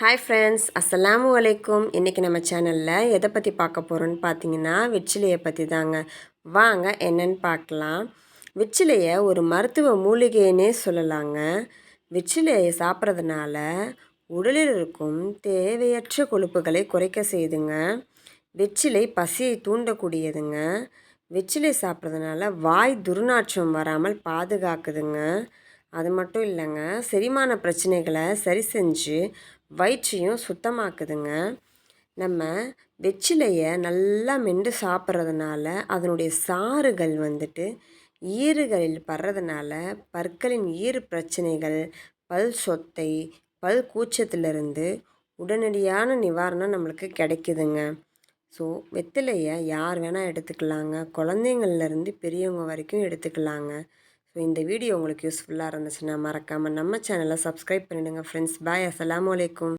Hi friends அஸ்ஸலாமு அலைக்கும் இன்றைக்கி நம்ம சேனலில் எதை பற்றி பார்க்க போகிறோன்னு பார்த்தீங்கன்னா வெற்றிலையை பற்றி தாங்க. வாங்க என்னன்னு பார்க்கலாம். வெற்றிலையை ஒரு மருத்துவ மூலிகைன்னே சொல்லலாங்க. வெற்றிலையை சாப்பிட்றதுனால உடலில் இருக்கும் தேவையற்ற கொழுப்புகளை குறைக்க செய்துங்க வெற்றிலை பசியை தூண்டக்கூடியதுங்க. வெற்றிலை சாப்பிட்றதுனால வாய் துர்நாற்றம் வராமல் பாதுகாக்குதுங்க. அது மட்டும் இல்லைங்க செரிமான பிரச்சனைகளை சரி செஞ்சு வயிற்றையும் சுத்தமாக்குதுங்க. நம்ம வெற்றிலையை நல்லா மென்று சாப்பிட்றதுனால அதனுடைய சாறுகள் வந்துட்டு ஈறுகளில் படுறதுனால பற்களின் ஈறு பிரச்சனைகள் பல் சொத்தை பல் கூச்சத்திலிருந்து உடனடியான நிவாரணம் நம்மளுக்கு கிடைக்குதுங்க. ஸோ வெற்றிலையை யார் வேணால் எடுத்துக்கலாங்க. குழந்தைங்கள்லேருந்து பெரியவங்க வரைக்கும் எடுத்துக்கலாங்க. ஸோ இந்த வீடியோ உங்களுக்கு யூஸ்ஃபுல்லாக இருந்துச்சுன்னா மறக்காமல் நம்ம சேனலை சப்ஸ்கிரைப் பண்ணிவிடுங்க ஃப்ரெண்ட்ஸ் பாய் அஸ்லாம் வலைக்கும்